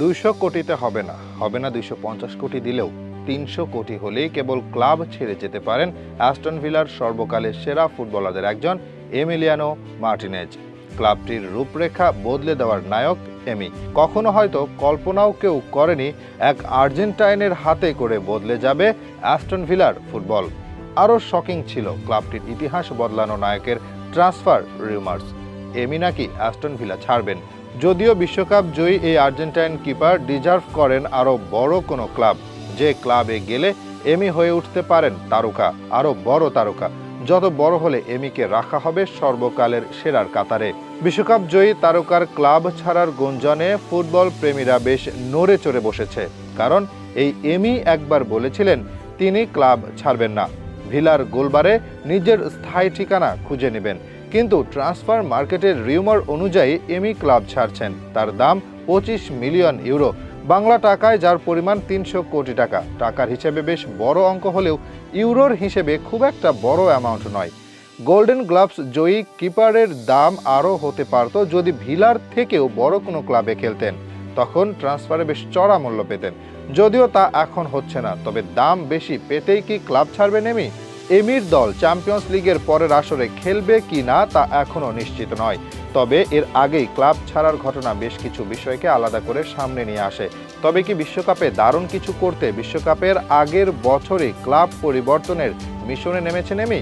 দুইশো কোটিতে হবে না। হবে না দুইশো পঞ্চাশ কোটি দিলেও তিনশো কোটি হলেই কেবল ক্লাব ছেড়ে যেতে পারেন অ্যাস্টন ভিলার সর্বকালের সেরা ফুটবলারদের একজন এমিলিয়ানো মার্টিনেজ। ক্লাবটির রূপরেখা বদলে দেওয়ার নায়ক এমি। কখনো হয়তো কল্পনাও কেউ করেনি এক আর্জেন্টাইনের হাতে করে বদলে যাবে অ্যাস্টন ভিলার ফুটবল। আরও শকিং ছিল ক্লাবটির ইতিহাস বদলানো নায়কের ট্রান্সফার রিউমার্স। এমি নাকি অ্যাস্টন ভিলা ছাড়বেন। যদিও বিশ্বকাপ জয়ী এই আর্জেন্টাইন কিপার ডিজার্ভ করেন আরও বড় কোনো ক্লাব। যে ক্লাবে গেলে এমি হয়ে উঠতে পারেন তারকা, আরও বড় তারকা। যত বড় হলে এমিকে রাখা হবে সর্বকালের সেরার কাতারে। বিশ্বকাপ জয়ী তারকার ক্লাব ছাড়ার গুঞ্জনে ফুটবল প্রেমীরা বেশ নড়ে চড়ে বসেছে। কারণ এই এমি একবার বলেছিলেন, তিনি ক্লাব ছাড়বেন না। ভিলার গোলবারে নিজের স্থায়ী ঠিকানা খুঁজে নেবেন। কিন্তু ট্রান্সফার মার্কেটের রিউমার অনুযায়ী এমি ক্লাব ছাড়ছেন। তার দাম পঁচিশ মিলিয়ন ইউরো। বাংলা টাকায় যার পরিমাণ তিনশো কোটি টাকা। টাকার হিসেবে বেশ বড় অঙ্ক হলেও ইউরোর হিসেবে খুব একটা বড় অ্যামাউন্ট নয়। গোল্ডেন গ্লাভস জয়ী কিপারের দাম আরও হতে পারত যদি ভিলার থেকেও বড় কোনো ক্লাবে খেলতেন। তখন ট্রান্সফারে বেশ চড়া মূল্য পেতেন। যদিও তা এখন হচ্ছে না, তবে দাম বেশি পেতেই কি ক্লাব ছাড়বেন এমি এমির দল চ্যাম্পিয়ন্স লিগের পরের আসরে খেলবে কি না তা এখনও নিশ্চিত নয়। তবে এর আগেই ক্লাব ছাড়ার ঘটনা বেশ কিছু বিষয়কে আলাদা করে সামনে নিয়ে আসে। তবে কি বিশ্বকাপে দারুণ কিছু করতে বিশ্বকাপের আগের বছরে ক্লাব পরিবর্তনের মিশনে নেমেছে নেমি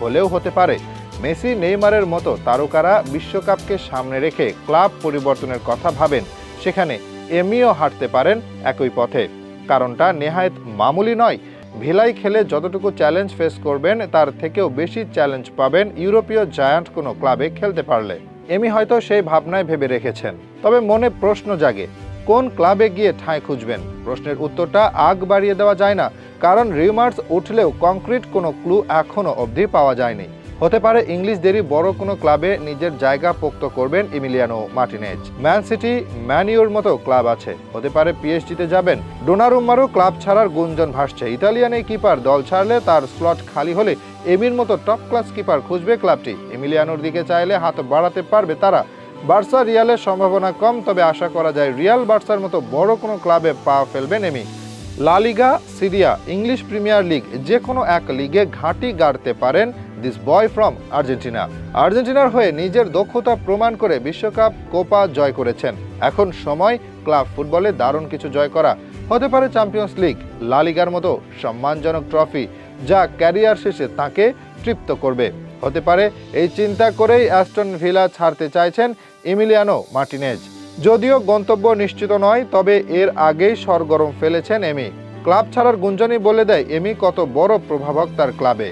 হলেও হতে পারে। মেসি, নেইমারের মতো তারকারা বিশ্বকাপকে সামনে রেখে ক্লাব পরিবর্তনের কথা ভাবেন। সেখানে এমিও হাঁটতে পারেন একই পথে। কারণটা নেহায়েত মামুলি নয় ভিলাই খেলে যতটুকু চ্যালেঞ্জ ফেস করবেন, তার থেকেও বেশি চ্যালেঞ্জ পাবেন ইউরোপীয় জায়ান্ট কোনো ক্লাবে খেলতে পারলে। এমি হয়তো সেই ভাবনায় ভেবে রেখেছেন। তবে মনে প্রশ্ন জাগে, কোন ক্লাবে গিয়ে ঠাঁই খুঁজবেন? প্রশ্নের উত্তরটা আগ বাড়িয়ে দেওয়া যায় না, কারণ রিউমার্স উঠলেও কংক্রিট কোনো ক্লু এখনও অবধি পাওয়া যায়নি। হতে পারে ইংলিশদেরই বড় কোনো ক্লাবে নিজের জায়গা পোক্ত করবেন ইমিলিয়ানো মার্টিনেজ। ম্যান সিটি, ম্যানিওর মতো ক্লাব আছে। হতে পারে পিএসজিতে যাবেন। ডোনারুম্মারও ক্লাব ছাড়ার গুঞ্জন ভাসছে। ইতালিয়ান এই কিপার দল ছাড়লে তার স্লট খালি হলে এমির মতো টপ ক্লাস কিপার খুঁজবে ক্লাবটি। এমিলিয়ানোর দিকে চাইলে হাত বাড়াতে পারবে তারা। বার্সা রিয়ালের সম্ভাবনা কম, তবে আশা করা যায় রিয়াল বার্সার মতো বড় কোনো ক্লাবে পা ফেলবেন Emi. La Liga, Serie A, English Premier League যে কোনো এক লিগে ঘাঁটি গাড়তে পারেন দিস বয় ফ্রম আর্জেন্টিনা আর্জেন্টিনার হয়ে নিজের দক্ষতা প্রমাণ করে বিশ্বকাপ কোপা জয় করেছেন। এখন সময় ক্লাব ফুটবলে দারুণ কিছু জয় করা। হতে পারে চ্যাম্পিয়ন্স লিগ লা লিগার মতো সম্মানজনক ট্রফি যা ক্যারিয়ার শেষে তাকে তৃপ্ত করবে। হতে পারে এই চিন্তা করেই অ্যাস্টন ভিলা ছাড়তে চাইছেন ইমিলিয়ানো মার্টিনেজ যদিও গন্তব্য নিশ্চিত নয়, তবে এর আগেই সরগরম ফেলেছেন এমি ক্লাব ছাড়ার গুঞ্জনই বলে দেয় এমি কত বড় প্রভাবক তার ক্লাবে।